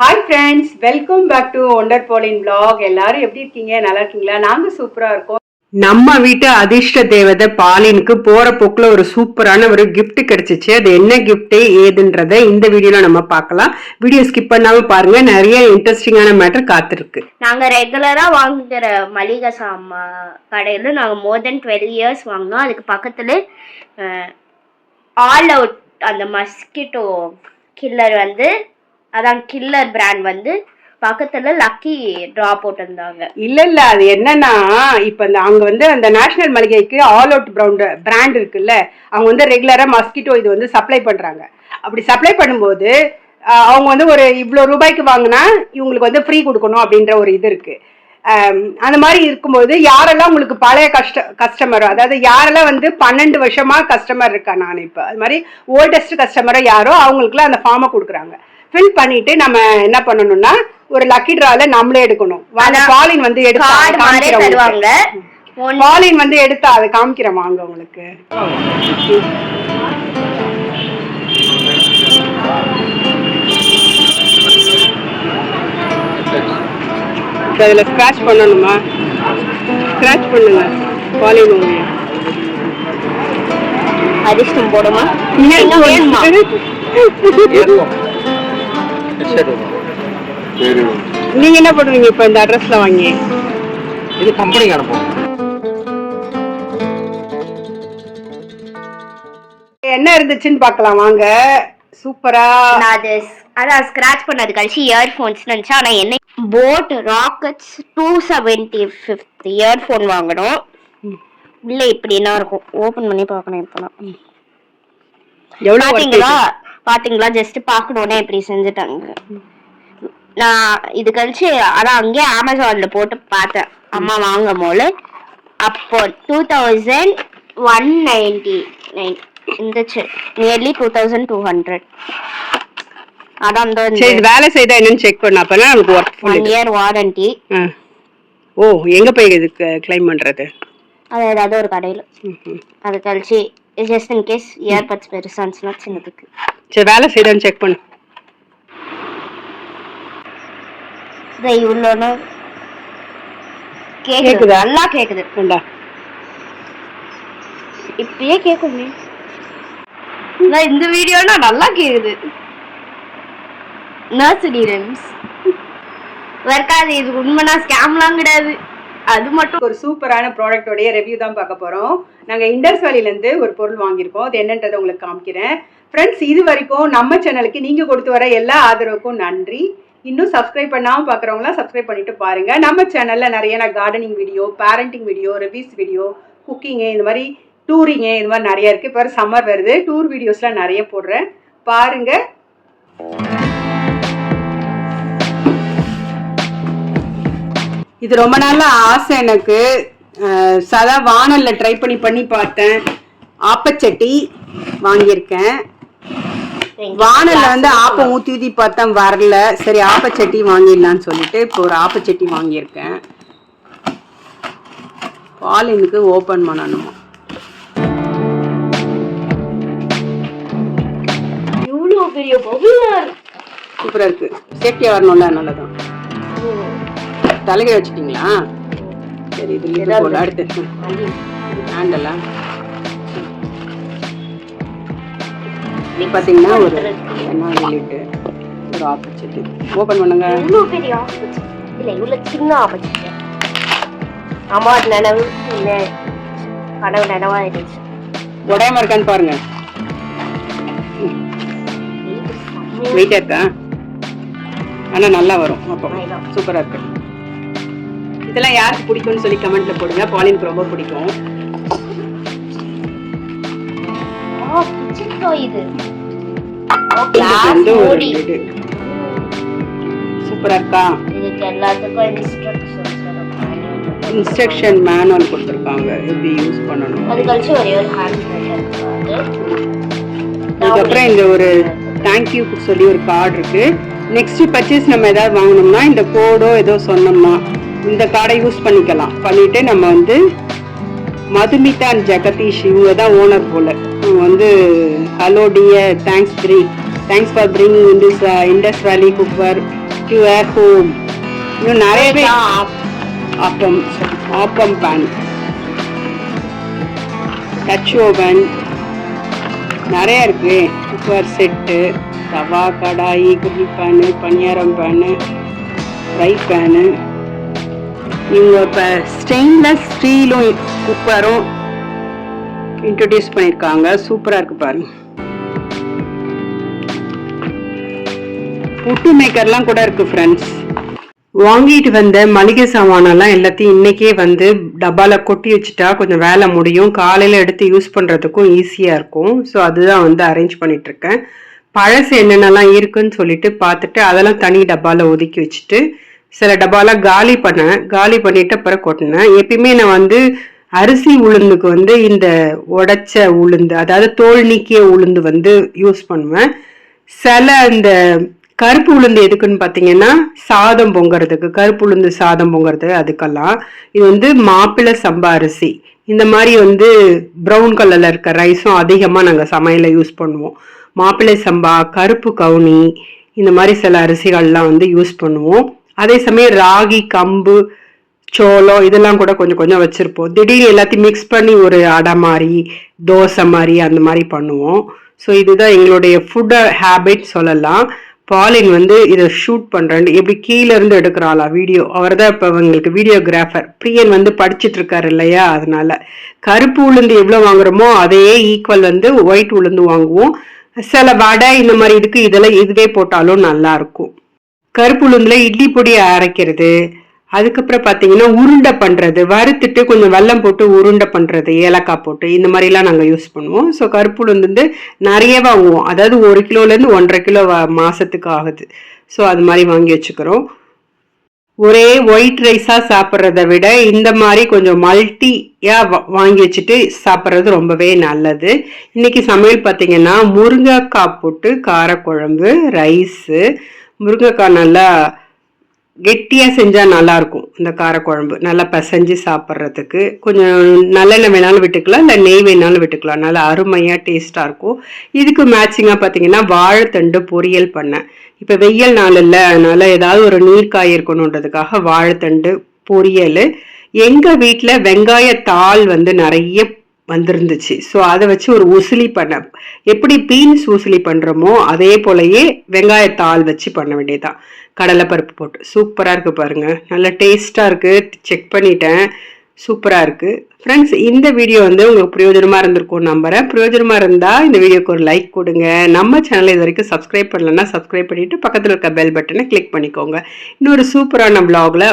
Hi friends welcome back to Wonder போலின் blog எல்லாரும் எப்படி இருக்கீங்க? நல்லா இருக்கீங்களா? நாங்க சூப்பரா இருக்கோம். நம்ம வீட்டு அதிர்ஷ்ட தேவதை பாலினுக்கு போற போக்குல ஒரு சூப்பரான ஒரு கிஃப்ட் கிடைச்சிச்சு. அது என்ன கிஃப்ட் ஏதுன்றத இந்த வீடியோல நம்ம பார்க்கலாம். வீடியோ ஸ்கிப் பண்ணாம பாருங்க. நிறைய இன்ட்ரெஸ்டிங்கான மேட்டர் காத்திருக்கு. நாங்க ரெகுலரா வாங்குற மளிகை சாமா கடையில நாங்க மோர் தென் டுவெல் இயர்ஸ் வாங்கினோம். அதுக்கு பக்கத்துல ஆல் அவுட் அந்த மஸ்கிட்டோ கில்லர் வந்து அதான் கில்லர் பிராண்ட் வந்து பக்கத்துல லக்கி ட்ரா போட்டிருந்தாங்க. இல்ல இல்ல அது என்னன்னா இப்ப இந்த அங்க வந்து அந்த நேஷனல் மளிகைக்கு ஆல் அவுட் பிரவுண்ட் பிராண்ட் இருக்குல்ல அவங்க வந்து ரெகுலரா மஸ்கிட்டோ இது வந்து சப்ளை பண்றாங்க. அப்படி சப்ளை பண்ணும்போது அவங்க வந்து ஒரு இவ்வளோ ரூபாய்க்கு வாங்கினா இவங்களுக்கு வந்து ஃப்ரீ கொடுக்கணும் அப்படின்ற ஒரு இது இருக்கு. அந்த மாதிரி இருக்கும்போது யாரெல்லாம் உங்களுக்கு பழைய கஷ்ட கஸ்டமர் அதாவது யாரெல்லாம் வந்து பன்னெண்டு வருஷமா கஸ்டமர் இருக்கா நான் இப்போ. அது மாதிரி ஓல்டஸ்ட் கஸ்டமரோ யாரோ அவங்களுக்குலாம் அந்த ஃபார்மை கொடுக்குறாங்க. ஃபில் பண்ணிட்டு நம்ம என்ன பண்ணணும்னா ஒரு லக்கி ட்ரால நம்மளே எடுக்கணும். பாலின் வந்து எடுத்தா பாலின் வந்து எடுத்தா அதை காமிக்கிறேன் வாங்க உங்களுக்கு. அதுல ஸ்கிராச் பண்ணணுமா? ஸ்கிராச் பண்ணுங்க பாலின் உங்க. அதிர்ஷ்டம் போடுமா? வேணுமா நீங்க என்ன பண்ணுவீங்க இப்ப இந்த அட்ரஸ்ல வாங்கி? இது கம்பெனிக்கு அனுப்புவோம் என்ன இருந்துச்சுன்னு பார்க்கலாம். வாங்க. சூப்பரா அது அதான் ஸ்கிராச் பண்ணது கழிச்சு இயர்ஃபோன்ஸ் நினச்சா ஆனால் என்ன boAt Rockerz two seventy fifth earphone வாங்கணும் இல்லை இப்படி என்ன இருக்கும். ஓப்பன் பண்ணி பார்க்கணும் இப்போலாம் எவ்வளவு பாத்தீங்களா? பாத்தீங்களா? ஜஸ்ட் பார்க்கணுன்னே இப்படி செஞ்சுட்டாங்க நான் இது கழிச்சு அதான் அங்கேயே அமேசான்ல போட்டு பார்த்தேன். அம்மா வாங்கும் போது. அப்போ two thousand one ninety nine இருந்துச்சு. Nearly two thousand two hundred அதான் சரி வேலை செய்தா என்னன்னு செக் பண்ண. அப்பதான் நமக்கு ஒர்க் ஒன் இயர் வாரண்டி ஓ எங்க போய் இதுக்கு கிளைம் பண்றது? அது ஏதாவது ஒரு கடையில். அது கழிச்சு ஜஸ்ட் இன் கேஸ் இயர்பட்ஸ் பெருசான்ஸ்னா சின்னதுக்கு சரி வேலை செய்தான்னு செக் பண்ணு இதை இவ்வளோன்னு கேக்குது? நல்லா கேக்குது வேண்டா இப்பயே கேக்குமே நான் இந்த வீடியோனா நல்லா கேக்குது நர்சரி ரெம்ஸ் வர்க்காது இது உண்மைனா ஸ்கேம்லாம் கிடையாது அது மட்டும் ஒரு சூப்பரான ப்ராடக்டோடைய ரிவ்யூ தான் பார்க்க போகிறோம் நாங்கள் இண்டஸ் வேலில ஒரு பொருள் வாங்கியிருக்கோம். அது என்னன்றதை உங்களுக்கு காமிக்கிறேன். ஃப்ரெண்ட்ஸ் இது வரைக்கும் நம்ம சேனலுக்கு நீங்கள் கொடுத்து வர எல்லா ஆதரவுக்கும் நன்றி. இன்னும் சப்ஸ்கிரைப் பண்ணாம பார்க்குறவங்களாம் சப்ஸ்கிரைப் பண்ணிட்டு பாருங்கள் நம்ம சேனலில் நிறைய நான் gardening video parenting video reviews video cooking இந்த மாதிரி டூரிங்கு இது மாதிரி நிறைய இருக்குது இப்போ சம்மர் வருது. டூர் வீடியோஸ்லாம் நிறைய போடுறேன். பாருங்கள் இது ரொம்ப நாளா ஆசை எனக்கு. சதா வானல்ல ட்ரை பண்ணி பண்ணி பார்த்தேன். ஆப்பச்சட்டி வாங்கியிருக்கேன். வானல்ல வந்து ஆப்பம் ஊத்தி ஊத்தி பார்த்தேன் வரல. சரி ஆப்பச்சட்டி வாங்கிடலாம்னு சொல்லிட்டு இப்போ ஒரு ஆப்பச்சட்டி வாங்கியிருக்கேன். பாலினுக்கு ஓபன் பண்ணணுமா? இவ்வளோ பெரிய பகுலர் சூப்பரா இருக்கு. சேஃப்டியா வரணும்ல நல்லதான் தலைகை வச்சுட்டீங்களா? சரி இது போல அடுத்து. ஹேண்டலா பார்த்தீங்கன்னா ஒரு என்ன லிட்டு ஒரு ஆப்பர்ச்சுனிட்டி ஓப்பன் பண்ணுங்க. இவ்வளோ பெரிய ஆப்பர்ச்சு இல்லை இவ்வளோ சின்ன ஆப்பர்ச்சு அம்மா நினைவு இல்லை கனவு நினைவாயிருச்சு உடையாம இருக்கான்னு பாருங்க. வெயிட்டா இருக்கா? ஆனா நல்லா வரும். அப்போ சூப்பரா இருக்கு. இதெல்லாம் யாருக்கு பிடிக்கும்னு சொல்லி கமெண்ட்ல போடுங்க. பாலினுக்கு ரொம்ப பிடிக்கும். சூப்பரா இருக்கா இன்ஸ்ட்ரக்ஷன் மேனுவல் கொடுத்துருக்காங்க எப்படி யூஸ் பண்ணணும். அதுக்கப்புறம் இந்த ஒரு தேங்க்யூ சொல்லி ஒரு கார்டு இருக்கு. நெக்ஸ்ட் பர்ச்சேஸ் நம்ம ஏதாவது வாங்கணும்னா இந்த கோடோ ஏதோ சொன்னோம்னா இந்த கார்டை யூஸ் பண்ணிக்கலாம். பண்ணிட்டு நம்ம வந்து மதுமிதா அண்ட் ஜெகதீஷ் இவங்க தான் ஓனர் போல. இவங்க வந்து hello dear thanks pre thanks for bring in this Indus Valley cookware to a home இன்னும் நிறையவே appam appam pan Dutch oven நிறைய இருக்கு. Cooker set tawa kadai grill pan paniyaram pan fry pan இவங்க இப்போ stainless ஸ்டீலும் குக்கரும் introduce பண்ணியிருக்காங்க சூப்பராக இருக்கு பாருங்க புட்டு மேக்கர்லாம் கூட இருக்குது ஃப்ரெண்ட்ஸ் வாங்கிட்டு வந்த மளிகை சாமானெல்லாம் எல்லாத்தையும் இன்னைக்கே வந்து டப்பாவில் கொட்டி வச்சுட்டா கொஞ்சம் வேலை முடியும். காலையில் எடுத்து யூஸ் பண்ணுறதுக்கும் ஈஸியாக இருக்கும். ஸோ அதுதான் வந்து அரேஞ்ச் பண்ணிகிட்ருக்கேன் பழசு என்னென்னலாம் இருக்குன்னு சொல்லிட்டு பார்த்துட்டு அதெல்லாம் தனி டப்பாவில் ஒதுக்கி வச்சுட்டு சில டப்பாலாம் காலி பண்ணேன். காலி பண்ணிட்டு அப்புறம் கொட்டினேன். எப்பயுமே நான் வந்து அரிசி உளுந்துக்கு வந்து இந்த உடைச்ச உளுந்து அதாவது தோல் நீக்கிய உளுந்து வந்து யூஸ் பண்ணுவேன். சில இந்த கருப்பு உளுந்து எதுக்குன்னு பார்த்தீங்கன்னா சாதம் பொங்குறதுக்கு கருப்பு உளுந்து சாதம் பொங்குறது அதுக்கெல்லாம். இது வந்து மாப்பிள்ளை சம்பா அரிசி. இந்த மாதிரி வந்து ப்ரௌன் கலரில் இருக்க ரைஸும் அதிகமாக நாங்கள் சமையலில் யூஸ் பண்ணுவோம். மாப்பிள்ளை சம்பா கருப்பு கவுனி இந்த மாதிரி சில அரிசிகள்லாம் வந்து யூஸ் பண்ணுவோம். அதே சமயம் ராகி கம்பு சோளம் இதெல்லாம் கூட கொஞ்சம் கொஞ்சம் வச்சுருப்போம். திடீர்னு எல்லாத்தையும் மிக்ஸ் பண்ணி ஒரு அடை மாதிரி தோசை மாதிரி அந்த மாதிரி பண்ணுவோம். ஸோ இதுதான் எங்களுடைய ஃபுட் ஹேபிட் சொல்லலாம். பாலின் வந்து இதை ஷூட் பண்ணுறேன் எப்படி கீழேருந்து எடுக்கிறாளா வீடியோ அவர் தான் இப்போ அவங்களுக்கு வீடியோகிராஃபர் பிரியன் வந்து படிச்சுட்டு இருக்காரு இல்லையா? அதனால கருப்பு உளுந்து எவ்வளோ வாங்குறோமோ அதே ஈக்குவல் வந்து ஒயிட் உளுந்து வாங்குவோம். சில வடை இந்த மாதிரி இதுக்கு இதெல்லாம் இதுவே போட்டாலும் நல்லாயிருக்கும் இருக்கும் இட்லி பொடியை அரைக்கிறது. அதுக்கப்புறம் பார்த்தீங்கன்னா உருண்டை பண்ணுறது வறுத்துட்டு கொஞ்சம் வெல்லம் போட்டு உருண்டை பண்ணுறது ஏலக்காய் போட்டு. இந்த மாதிரிலாம் நாங்கள் யூஸ் பண்ணுவோம். ஸோ கருப்புளுந்து வந்து நிறைய வாங்குவோம். அதாவது ஒரு கிலோலேருந்து ஒன்றரை கிலோ மாதத்துக்கு ஆகுது. ஸோ அது மாதிரி வாங்கி வச்சுக்கிறோம். ஒரே ஒயிட் ரைஸாக சாப்பிட்றத விட இந்த மாதிரி கொஞ்சம் மல்டியாக வாங்கி வச்சுட்டு சாப்பிட்றது ரொம்பவே நல்லது. இன்னைக்கு சமையல் பார்த்தீங்கன்னா முருங்கைக்காய் போட்டு காரக்குழம்பு ரைஸு முருங்கைக்காய் நல்லா கெட்டியாக செஞ்சால் நல்லாயிருக்கும் இந்த காரக்குழம்பு. நல்லா பிசைஞ்சு சாப்பிட்றதுக்கு. கொஞ்சம் நல்லெண்ணெய் வேணாலும் விட்டுக்கலாம் இல்லை நெய் வேணாலும் விட்டுக்கலாம். நல்லா அருமையாக டேஸ்ட்டாக இருக்கும். இதுக்கு மேட்சிங்காக பார்த்தீங்கன்னா வாழைத்தண்டு பொரியல் பண்ணேன் இப்போ வெயில் நாள் இல்லை ஏதாவது ஒரு நீர்க்காய் இருக்கணுன்றதுக்காக வாழைத்தண்டு பொரியல். எங்கள் வீட்டில் வெங்காயத்தாள் வந்து நிறைய வந்திருந்துச்சு. ஸோ அதை வச்சு ஒரு உசிலி பண்ண எப்படி பீன்ஸ் உசிலி பண்ணுறோமோ அதே போலயே வெங்காயத்தாள் வச்சு பண்ண வேண்டியதுதான். கடலைப்பருப்பு போட்டு. சூப்பராக இருக்குது பாருங்க. நல்லா டேஸ்ட்டாக இருக்குது செக் பண்ணிட்டேன். சூப்பராக இருக்குது ஃப்ரெண்ட்ஸ் இந்த வீடியோ வந்து உங்களுக்கு பிரயோஜனமாக இருந்திருக்கும் நம்புகிறேன் பிரயோஜனமாக இருந்தால் இந்த வீடியோக்கு ஒரு லைக் கொடுங்க. நம்ம சேனலை இது வரைக்கும் சப்ஸ்கிரைப் பண்ணலன்னா சப்ஸ்கிரைப் பண்ணிவிட்டு பக்கத்தில் இருக்க பெல் பட்டனை கிளிக் பண்ணிக்கோங்க. இன்னொரு சூப்பரான ப்ளாகில்